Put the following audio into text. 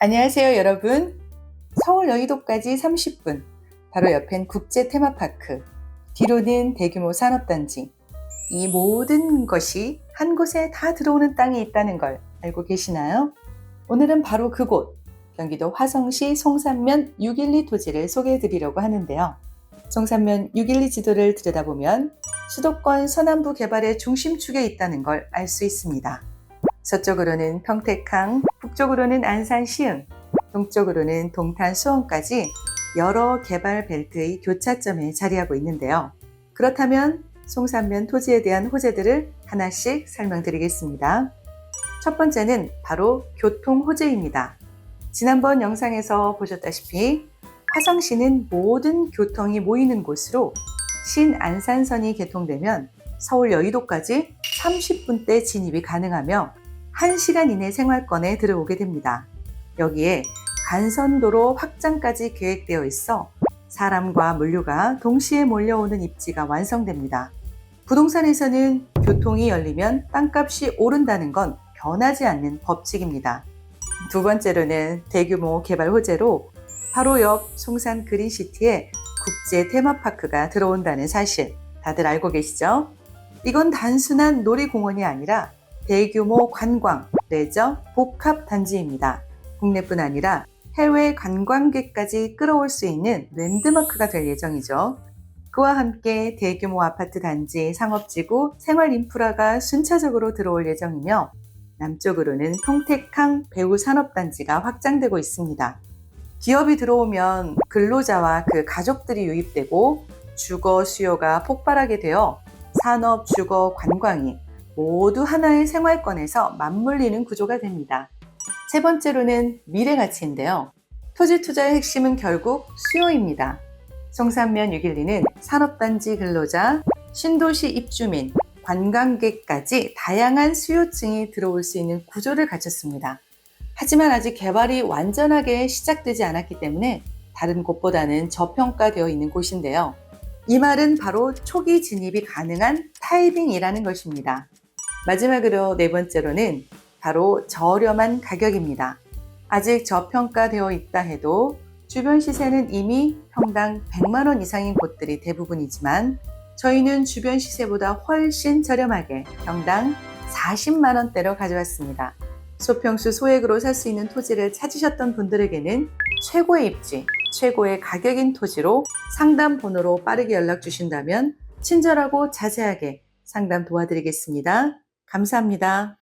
안녕하세요, 여러분. 서울 여의도까지 30분. 바로 옆엔 국제 테마파크. 뒤로는 대규모 산업단지. 이 모든 것이 한 곳에 다 들어오는 땅이 있다는 걸 알고 계시나요? 오늘은 바로 그곳, 경기도 화성시 송산면 612 토지를 소개해 드리려고 하는데요. 송산면 612 지도를 들여다보면 수도권 서남부 개발의 중심축에 있다는 걸 알 수 있습니다. 서쪽으로는 평택항, 북쪽으로는 안산 시흥, 동쪽으로는 동탄 수원까지 여러 개발 벨트의 교차점에 자리하고 있는데요. 그렇다면 송산면 토지에 대한 호재들을 하나씩 설명드리겠습니다. 첫 번째는 바로 교통 호재입니다. 지난번 영상에서 보셨다시피 화성시는 모든 교통이 모이는 곳으로 신안산선이 개통되면 서울 여의도까지 30분대 진입이 가능하며 1시간 이내 생활권에 들어오게 됩니다. 여기에 간선도로 확장까지 계획되어 있어 사람과 물류가 동시에 몰려오는 입지가 완성됩니다. 부동산에서는 교통이 열리면 땅값이 오른다는 건 변하지 않는 법칙입니다. 두 번째로는 대규모 개발 호재로 바로 옆 송산 그린시티에 국제 테마파크가 들어온다는 사실 다들 알고 계시죠? 이건 단순한 놀이공원이 아니라 대규모 관광, 레저, 복합 단지입니다. 국내뿐 아니라 해외 관광객까지 끌어올 수 있는 랜드마크가 될 예정이죠. 그와 함께 대규모 아파트 단지, 상업지구, 생활 인프라가 순차적으로 들어올 예정이며 남쪽으로는 평택항 배후 산업단지가 확장되고 있습니다. 기업이 들어오면 근로자와 그 가족들이 유입되고 주거 수요가 폭발하게 되어 산업, 주거, 관광이 모두 하나의 생활권에서 맞물리는 구조가 됩니다. 세 번째로는 미래 가치인데요. 토지 투자의 핵심은 결국 수요입니다. 송산면 612는 산업단지 근로자, 신도시 입주민, 관광객까지 다양한 수요층이 들어올 수 있는 구조를 갖췄습니다. 하지만 아직 개발이 완전하게 시작되지 않았기 때문에 다른 곳보다는 저평가되어 있는 곳인데요. 이 말은 바로 초기 진입이 가능한 타이밍이라는 것입니다. 마지막으로 네 번째로는 바로 저렴한 가격입니다. 아직 저평가되어 있다 해도 주변 시세는 이미 평당 100만원 이상인 곳들이 대부분이지만 저희는 주변 시세보다 훨씬 저렴하게 평당 40만원대로 가져왔습니다. 소평수 소액으로 살 수 있는 토지를 찾으셨던 분들에게는 최고의 입지, 최고의 가격인 토지로 상담 번호로 빠르게 연락 주신다면 친절하고 자세하게 상담 도와드리겠습니다. 감사합니다.